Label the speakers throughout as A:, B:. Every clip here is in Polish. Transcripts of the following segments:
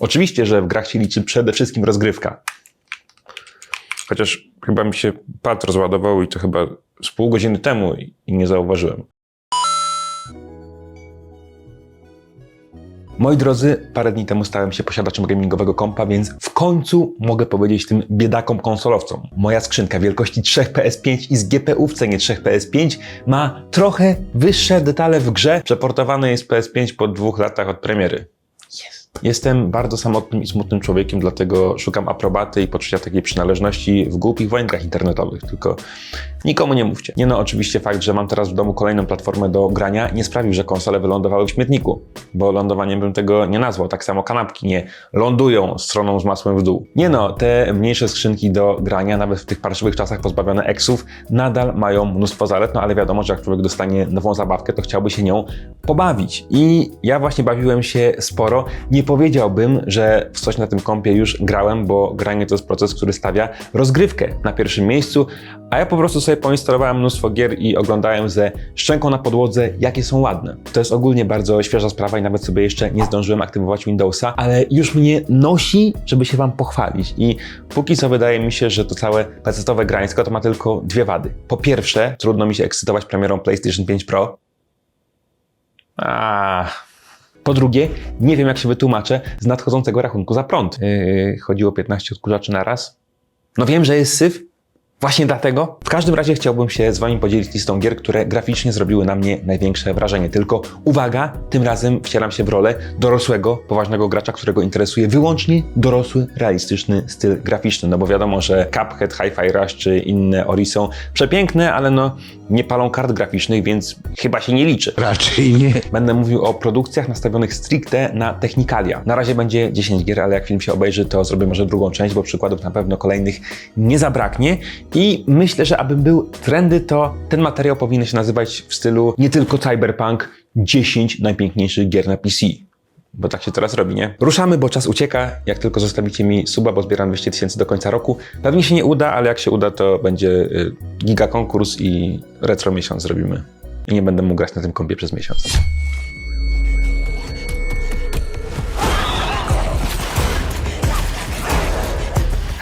A: Oczywiście, że w grach się liczy przede wszystkim rozgrywka. Chociaż chyba mi się pad rozładował i to chyba z pół godziny temu i nie zauważyłem. Moi drodzy, parę dni temu stałem się posiadaczem gamingowego kompa, więc w końcu mogę powiedzieć tym biedakom konsolowcom. Moja skrzynka wielkości 3 PS5 i z GPU w cenie 3 PS5 ma trochę wyższe detale w grze. Przeportowane jest PS5 po dwóch latach od premiery. Jestem bardzo samotnym i smutnym człowiekiem, dlatego szukam aprobaty i poczucia takiej przynależności w głupich wojenkach internetowych, tylko nikomu nie mówcie. Nie no, oczywiście fakt, że mam teraz w domu kolejną platformę do grania nie sprawił, że konsole wylądowały w śmietniku, bo lądowaniem bym tego nie nazwał. Tak samo kanapki nie lądują stroną z masłem w dół. Nie no, te mniejsze skrzynki do grania, nawet w tych parszywych czasach pozbawione eksów, nadal mają mnóstwo zalet, no ale wiadomo, że jak człowiek dostanie nową zabawkę, to chciałby się nią pobawić. I ja właśnie bawiłem się sporo. Nie powiedziałbym, że w coś na tym kompie już grałem, bo granie to jest proces, który stawia rozgrywkę na pierwszym miejscu, a ja po prostu sobie poinstalowałem mnóstwo gier i oglądałem ze szczęką na podłodze, jakie są ładne. To jest ogólnie bardzo świeża sprawa i nawet sobie jeszcze nie zdążyłem aktywować Windowsa, ale już mnie nosi, żeby się Wam pochwalić. I póki co wydaje mi się, że to całe pecetowe grańsko to ma tylko dwie wady. Po pierwsze, trudno mi się ekscytować premierą PlayStation 5 Pro, a. Po drugie, nie wiem jak się wytłumaczę z nadchodzącego rachunku za prąd. Yy, chodziło 15 odkurzaczy na raz. No wiem, że jest syf. Właśnie dlatego. W każdym razie chciałbym się z Wami podzielić listą gier, które graficznie zrobiły na mnie największe wrażenie. Tylko uwaga, tym razem wcielam się w rolę dorosłego, poważnego gracza, którego interesuje wyłącznie dorosły, realistyczny styl graficzny. No bo wiadomo, że Cuphead, Hi-Fi Rush czy inne Ori są przepiękne, ale no nie palą kart graficznych, więc chyba się nie liczy.
B: Raczej nie.
A: Będę mówił o produkcjach nastawionych stricte na technikalia. Na razie będzie 10 gier, ale jak film się obejrzy, to zrobię może drugą część, bo przykładów na pewno kolejnych nie zabraknie. I myślę, że abym był trendy, to ten materiał powinien się nazywać w stylu nie tylko Cyberpunk 10 najpiękniejszych gier na PC. Bo tak się teraz robi, nie? Ruszamy, bo czas ucieka. Jak tylko zostawicie mi suba, bo zbieram 200 tysięcy do końca roku. Pewnie się nie uda, ale jak się uda, to będzie y, giga konkurs i retro miesiąc zrobimy. I nie będę mógł grać na tym kompie przez miesiąc.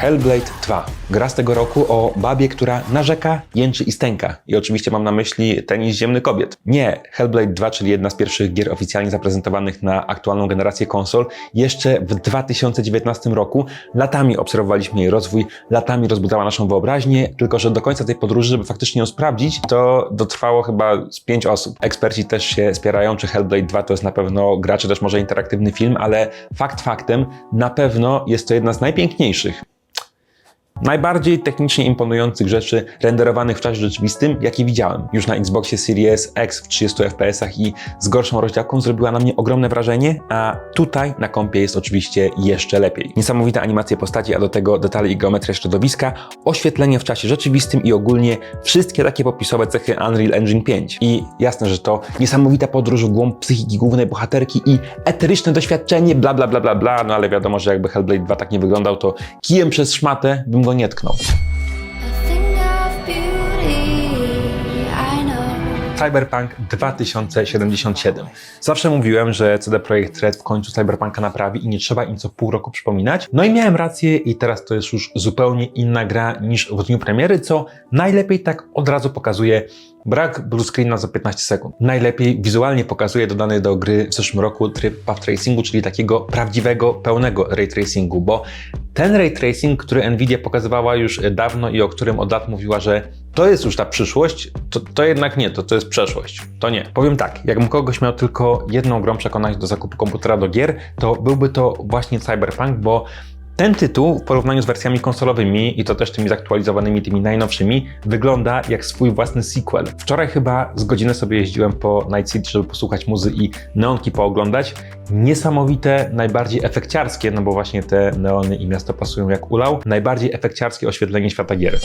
A: Hellblade 2. Gra z tego roku o babie, która narzeka, jęczy i stęka. I oczywiście mam na myśli tenis ziemny kobiet. Nie, Hellblade 2, czyli jedna z pierwszych gier oficjalnie zaprezentowanych na aktualną generację konsol, jeszcze w 2019 roku. Latami obserwowaliśmy jej rozwój, latami rozbudzała naszą wyobraźnię, tylko że do końca tej podróży, żeby faktycznie ją sprawdzić, to dotrwało chyba z pięć osób. Eksperci też się spierają, czy Hellblade 2 to jest na pewno gra, czy też może interaktywny film, ale fakt faktem, na pewno jest to jedna z najpiękniejszych najbardziej technicznie imponujących rzeczy renderowanych w czasie rzeczywistym, jakie widziałem. Już na Xboxie Series X w 30 FPS i z gorszą rozdziałką zrobiła na mnie ogromne wrażenie, a tutaj na kompie jest oczywiście jeszcze lepiej. Niesamowite animacje postaci, a do tego detale i geometria środowiska, oświetlenie w czasie rzeczywistym i ogólnie wszystkie takie popisowe cechy Unreal Engine 5. I jasne, że to niesamowita podróż w głąb psychiki głównej bohaterki i eteryczne doświadczenie, bla bla bla bla bla, no ale wiadomo, że jakby Hellblade 2 tak nie wyglądał, to kijem przez szmatę bym go nie tknął. Cyberpunk 2077. Zawsze mówiłem, że CD Projekt Red w końcu Cyberpunka naprawi i nie trzeba im co pół roku przypominać. No i miałem rację i teraz to jest już zupełnie inna gra niż w dniu premiery, co najlepiej tak od razu pokazuje brak blue screena za 15 sekund. Najlepiej wizualnie pokazuje dodany do gry w zeszłym roku tryb path tracingu, czyli takiego prawdziwego, pełnego ray tracingu, bo ten ray tracing, który Nvidia pokazywała już dawno i o którym od lat mówiła, że to jest już ta przyszłość, to, to jednak nie, to, to jest przeszłość. To nie. Powiem tak, jakbym kogoś miał tylko jedną grą przekonać do zakupu komputera do gier, to byłby to właśnie Cyberpunk, bo ten tytuł w porównaniu z wersjami konsolowymi i to też tymi zaktualizowanymi, tymi najnowszymi, wygląda jak swój własny sequel. Wczoraj chyba z godzinę sobie jeździłem po Night City, żeby posłuchać muzy i neonki pooglądać. Niesamowite, najbardziej efekciarskie, no bo właśnie te neony i miasto pasują jak ulał, najbardziej efekciarskie oświetlenie świata gier.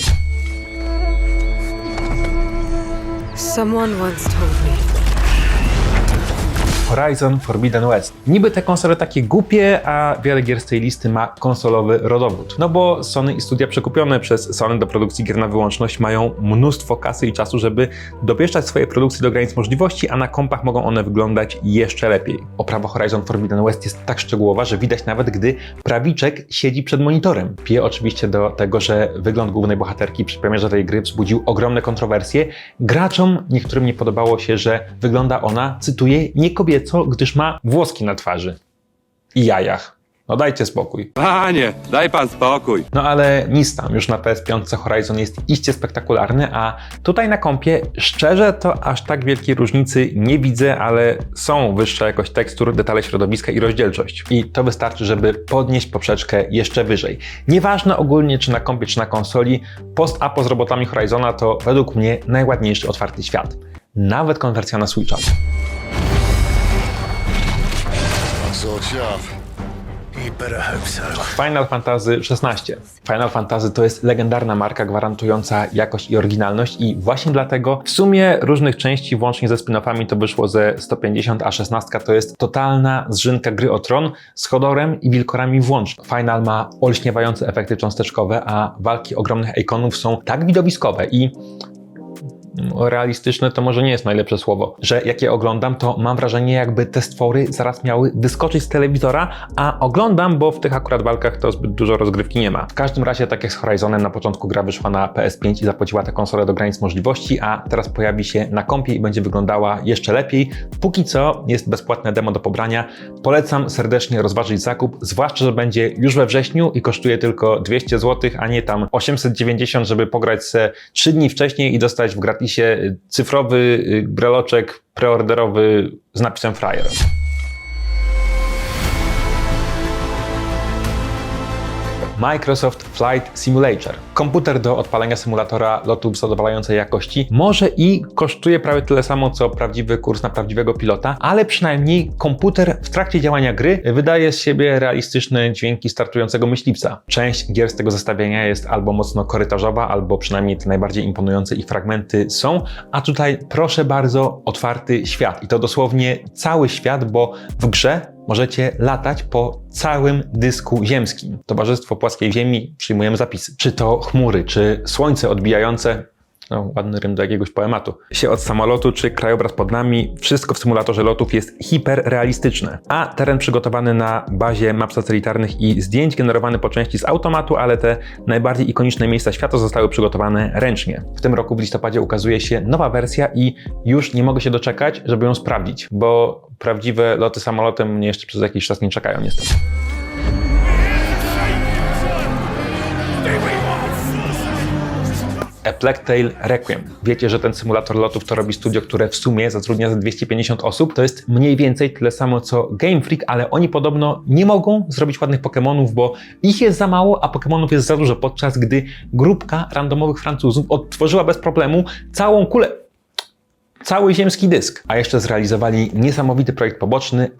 C: Someone once told me
A: Horizon Forbidden West. Niby te konsole takie głupie, a wiele gier z tej listy ma konsolowy rodowód. No bo Sony i studia przekupione przez Sony do produkcji gier na wyłączność mają mnóstwo kasy i czasu, żeby dopieszczać swoje produkcje do granic możliwości, a na kompach mogą one wyglądać jeszcze lepiej. Oprawa Horizon Forbidden West jest tak szczegółowa, że widać nawet, gdy prawiczek siedzi przed monitorem. Pije oczywiście do tego, że wygląd głównej bohaterki przy premierze tej gry wzbudził ogromne kontrowersje. Graczom niektórym nie podobało się, że wygląda ona, cytuję, nie kobieco, gdyż ma włoski na twarzy i jajach. No dajcie spokój.
B: Panie, daj pan spokój.
A: No ale nic tam, już na PS5 Horizon jest iście spektakularny, a tutaj na kompie szczerze to aż tak wielkiej różnicy nie widzę, ale są wyższa jakość tekstur, detale środowiska i rozdzielczość. I to wystarczy, żeby podnieść poprzeczkę jeszcze wyżej. Nieważne ogólnie czy na kompie, czy na konsoli, post-apo z robotami Horizona to według mnie najładniejszy otwarty świat. Nawet konwersja na Switcha. Final Fantasy XVI. Final Fantasy to jest legendarna marka gwarantująca jakość i oryginalność i właśnie dlatego w sumie różnych części, włącznie ze spin-offami, to wyszło ze 150, a 16 to jest totalna zżynka gry o tron z Hodorem i Wilkorami włącznie. Final ma olśniewające efekty cząsteczkowe, a walki ogromnych ikonów są tak widowiskowe i realistyczne to może nie jest najlepsze słowo, że jak je oglądam, to mam wrażenie, jakby te stwory zaraz miały wyskoczyć z telewizora, a oglądam, bo w tych akurat walkach to zbyt dużo rozgrywki nie ma. W każdym razie, tak jak z Horizonem, na początku gra wyszła na PS5 i zapłaciła tę konsolę do granic możliwości, a teraz pojawi się na kompie i będzie wyglądała jeszcze lepiej. Póki co jest bezpłatne demo do pobrania. Polecam serdecznie rozważyć zakup, zwłaszcza, że będzie już we wrześniu i kosztuje tylko 200 zł, a nie tam 890, żeby pograć se 3 dni wcześniej i dostać w gratisie cyfrowy y, breloczek preorderowy z napisem Fryer. Microsoft Flight Simulator. Komputer do odpalenia symulatora lotu zadowalającej jakości może i kosztuje prawie tyle samo co prawdziwy kurs na prawdziwego pilota, ale przynajmniej komputer w trakcie działania gry wydaje z siebie realistyczne dźwięki startującego myśliwca. Część gier z tego zestawienia jest albo mocno korytarzowa, albo przynajmniej te najbardziej imponujące ich fragmenty są, a tutaj proszę bardzo otwarty świat i to dosłownie cały świat, bo w grze możecie latać po całym dysku ziemskim. Towarzystwo Płaskiej Ziemi przyjmujemy zapisy. Czy to chmury, czy słońce odbijające no, ładny rym do jakiegoś poematu. Się od samolotu czy krajobraz pod nami, wszystko w symulatorze lotów jest hiperrealistyczne. A teren przygotowany na bazie map satelitarnych i zdjęć generowany po części z automatu, ale te najbardziej ikoniczne miejsca świata zostały przygotowane ręcznie. W tym roku w listopadzie ukazuje się nowa wersja i już nie mogę się doczekać, żeby ją sprawdzić, bo prawdziwe loty samolotem mnie jeszcze przez jakiś czas nie czekają niestety. A Plague Requiem. Wiecie, że ten symulator lotów to robi studio, które w sumie zatrudnia za 250 osób. To jest mniej więcej tyle samo co Game Freak, ale oni podobno nie mogą zrobić ładnych Pokémonów, bo ich jest za mało, a Pokémonów jest za dużo, podczas gdy grupka randomowych Francuzów odtworzyła bez problemu całą kulę cały ziemski dysk. A jeszcze zrealizowali niesamowity projekt poboczny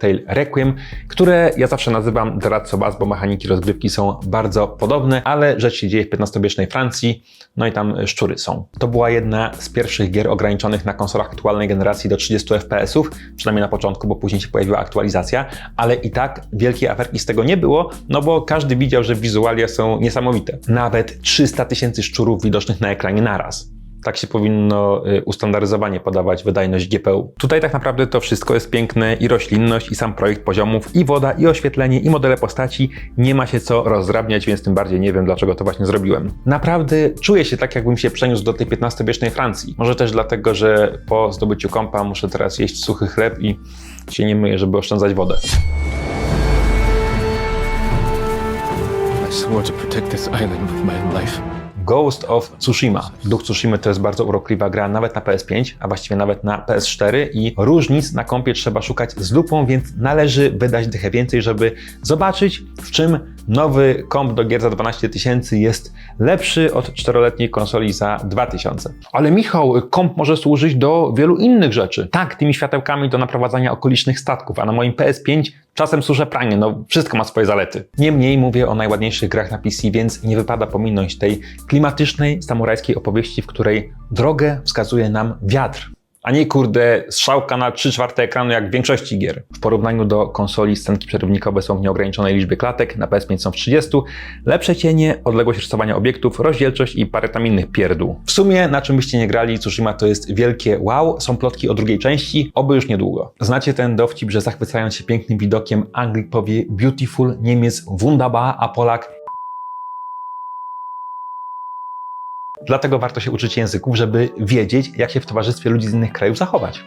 A: Tale Requiem, które ja zawsze nazywam Us, bo mechaniki rozgrywki są bardzo podobne, ale rzecz się dzieje w XV-wiecznej Francji, no i tam szczury są. To była jedna z pierwszych gier ograniczonych na konsolach aktualnej generacji do 30 FPS-ów, przynajmniej na początku, bo później się pojawiła aktualizacja, ale i tak wielkiej aferki z tego nie było, no bo każdy widział, że wizualia są niesamowite. Nawet 300 tysięcy szczurów widocznych na ekranie naraz. Tak się powinno y, ustandaryzowanie podawać wydajność GPU. Tutaj tak naprawdę to wszystko jest piękne i roślinność, i sam projekt poziomów, i woda, i oświetlenie, i modele postaci. Nie ma się co rozdrabniać, więc tym bardziej nie wiem, dlaczego to właśnie zrobiłem. Naprawdę czuję się tak, jakbym się przeniósł do tej XV-wiecznej Francji. Może też dlatego, że po zdobyciu kompa muszę teraz jeść suchy chleb i się nie myję, żeby oszczędzać wodę.
D: I swore to protect this island with my life.
A: Ghost of Tsushima. Duch Tsushima to jest bardzo urokliwa gra nawet na PS5, a właściwie nawet na PS4 i różnic na kompie trzeba szukać z lupą, więc należy wydać trochę więcej, żeby zobaczyć w czym nowy komp do gier za 12 tysięcy jest lepszy od czteroletniej konsoli za 2000. Ale Michał, komp może służyć do wielu innych rzeczy. Tak, tymi światełkami do naprowadzania okolicznych statków, a na moim PS5 czasem suszę pranie, no wszystko ma swoje zalety. Niemniej mówię o najładniejszych grach na PC, więc nie wypada pominąć tej klimatycznej, samurajskiej opowieści, w której drogę wskazuje nam wiatr. A nie kurde strzałka na 3 czwarte ekranu jak w większości gier. W porównaniu do konsoli scenki przerywnikowe są w nieograniczonej liczbie klatek, na PS5 są w 30, lepsze cienie, odległość rysowania obiektów, rozdzielczość i parę tam innych pierdół. W sumie, na czym byście nie grali, Tsushima to jest wielkie wow, są plotki o drugiej części, oby już niedługo. Znacie ten dowcip, że zachwycając się pięknym widokiem, Anglik powie beautiful, Niemiec wunderbar, a Polak Dlatego warto się uczyć języków, żeby wiedzieć, jak się w towarzystwie ludzi z innych krajów zachować.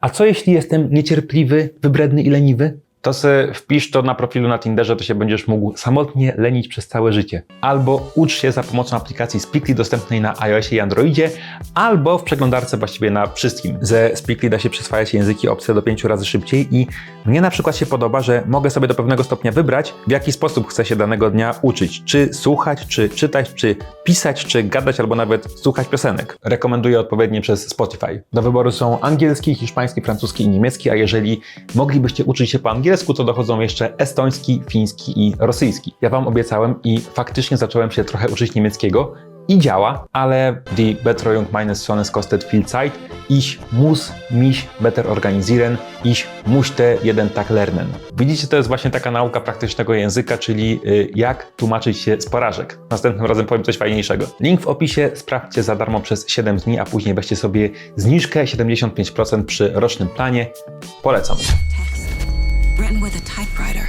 A: A co jeśli jestem niecierpliwy, wybredny i leniwy? To se wpisz to na profilu na Tinderze, to się będziesz mógł samotnie lenić przez całe życie. Albo ucz się za pomocą aplikacji Speakly dostępnej na iOSie i Androidzie, albo w przeglądarce właściwie na wszystkim. Ze Speakly da się przyswajać języki obce do pięciu razy szybciej i mnie na przykład się podoba, że mogę sobie do pewnego stopnia wybrać, w jaki sposób chcę się danego dnia uczyć. Czy słuchać, czy czytać, czy pisać, czy gadać, albo nawet słuchać piosenek. Rekomenduję odpowiednie przez Spotify. Do wyboru są angielski, hiszpański, francuski i niemiecki, a jeżeli moglibyście uczyć się po angielsku, to dochodzą jeszcze estoński, fiński i rosyjski. Ja Wam obiecałem i faktycznie zacząłem się trochę uczyć niemieckiego i działa, ale die Betreuung meines Sohnes kostet viel Zeit. Ich muss mich better organisieren. Ich musste jeden Tag lernen. Widzicie, to jest właśnie taka nauka praktycznego języka, czyli y, jak tłumaczyć się z porażek. Następnym razem powiem coś fajniejszego. Link w opisie, sprawdźcie za darmo przez 7 dni, a później weźcie sobie zniżkę 75% przy rocznym planie. Polecam.
E: Written with a typewriter.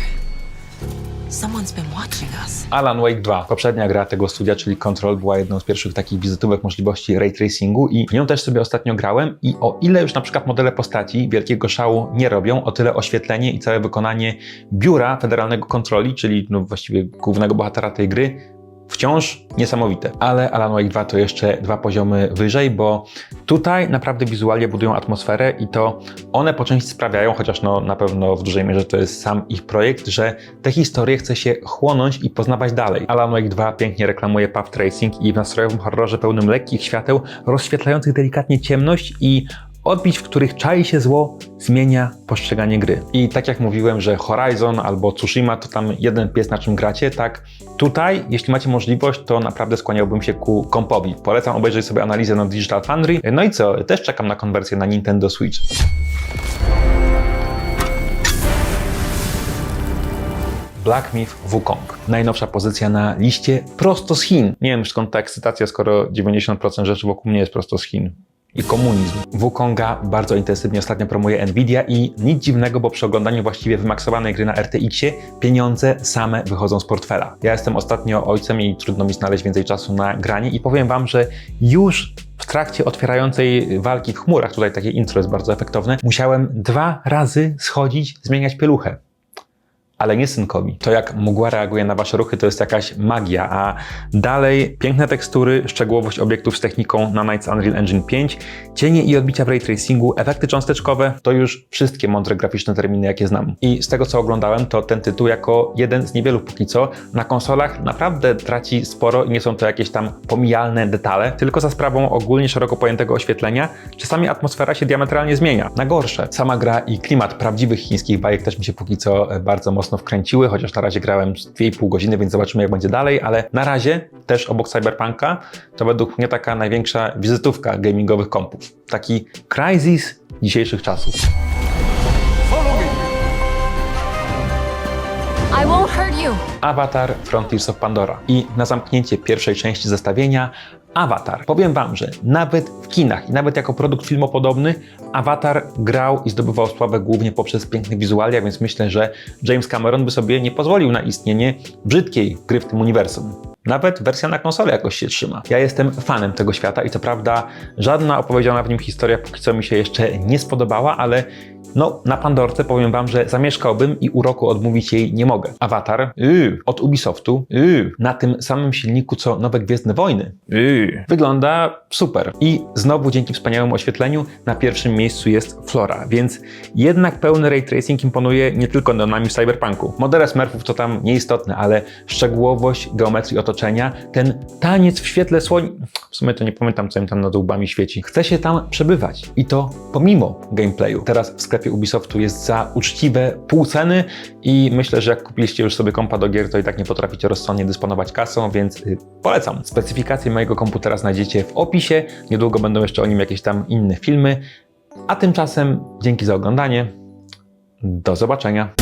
E: Someone's been watching us.
A: Alan Wake 2, poprzednia gra tego studia, czyli Control, była jedną z pierwszych takich wizytówek możliwości ray tracingu i w nią też sobie ostatnio grałem i o ile już na przykład modele postaci wielkiego szału nie robią, o tyle oświetlenie i całe wykonanie biura federalnego kontroli, czyli no właściwie głównego bohatera tej gry, wciąż niesamowite. Ale Alan Wake 2 to jeszcze dwa poziomy wyżej, bo tutaj naprawdę wizualnie budują atmosferę i to one po części sprawiają, chociaż no na pewno w dużej mierze to jest sam ich projekt, że te historie chce się chłonąć i poznawać dalej. Alan Wake 2 pięknie reklamuje path tracing i w nastrojowym horrorze pełnym lekkich świateł, rozświetlających delikatnie ciemność i odbić, w których czai się zło, zmienia postrzeganie gry. I tak jak mówiłem, że Horizon albo Tsushima to tam jeden pies na czym gracie, tak tutaj, jeśli macie możliwość, to naprawdę skłaniałbym się ku kompowi. Polecam obejrzeć sobie analizę na Digital Foundry. No i co, też czekam na konwersję na Nintendo Switch. Black Myth Wukong. Najnowsza pozycja na liście prosto z Chin. Nie wiem skąd ta ekscytacja, skoro 90% rzeczy wokół mnie jest prosto z Chin i komunizm. Wukonga bardzo intensywnie ostatnio promuje Nvidia i nic dziwnego, bo przy oglądaniu właściwie wymaksowanej gry na RTX-ie pieniądze same wychodzą z portfela. Ja jestem ostatnio ojcem i trudno mi znaleźć więcej czasu na granie i powiem Wam, że już w trakcie otwierającej walki w chmurach, tutaj takie intro jest bardzo efektowne, musiałem dwa razy schodzić, zmieniać pieluchę ale nie synkowi. To jak mgła reaguje na wasze ruchy, to jest jakaś magia, a dalej piękne tekstury, szczegółowość obiektów z techniką Nanites Unreal Engine 5, cienie i odbicia w ray tracingu, efekty cząsteczkowe, to już wszystkie mądre graficzne terminy, jakie znam. I z tego, co oglądałem, to ten tytuł jako jeden z niewielu póki co na konsolach naprawdę traci sporo i nie są to jakieś tam pomijalne detale, tylko za sprawą ogólnie szeroko pojętego oświetlenia, czasami atmosfera się diametralnie zmienia, na gorsze. Sama gra i klimat prawdziwych chińskich bajek też mi się póki co bardzo mocno wkręciły, chociaż na razie grałem 2,5 godziny, więc zobaczymy jak będzie dalej, ale na razie też obok Cyberpunka to według mnie taka największa wizytówka gamingowych kompów. Taki Crysis dzisiejszych czasów.
F: I won't hurt you.
A: Avatar Frontiers of Pandora. I na zamknięcie pierwszej części zestawienia Avatar. Powiem Wam, że nawet w kinach i nawet jako produkt filmopodobny Avatar grał i zdobywał sławę głównie poprzez piękne wizualia, więc myślę, że James Cameron by sobie nie pozwolił na istnienie brzydkiej gry w tym uniwersum. Nawet wersja na konsolę jakoś się trzyma. Ja jestem fanem tego świata i co prawda żadna opowiedziana w nim historia póki co mi się jeszcze nie spodobała, ale no, na Pandorce powiem wam, że zamieszkałbym i uroku odmówić jej nie mogę. Avatar yy, od Ubisoftu yy, na tym samym silniku co nowe Gwiezdne Wojny yy, wygląda super. I znowu dzięki wspaniałemu oświetleniu na pierwszym miejscu jest Flora, więc jednak pełny ray tracing imponuje nie tylko neonami w Cyberpunku. Modele smurfów to tam nieistotne, ale szczegółowość geometrii otoczenia, ten taniec w świetle słońca, w sumie to nie pamiętam co im tam nad łbami świeci. Chce się tam przebywać i to pomimo gameplayu. Teraz w sklepie Ubisoftu jest za uczciwe pół ceny i myślę, że jak kupiliście już sobie kompa do gier, to i tak nie potraficie rozsądnie dysponować kasą, więc y, polecam. Specyfikacje mojego komputera znajdziecie w opisie. Niedługo będą jeszcze o nim jakieś tam inne filmy. A tymczasem dzięki za oglądanie. Do zobaczenia.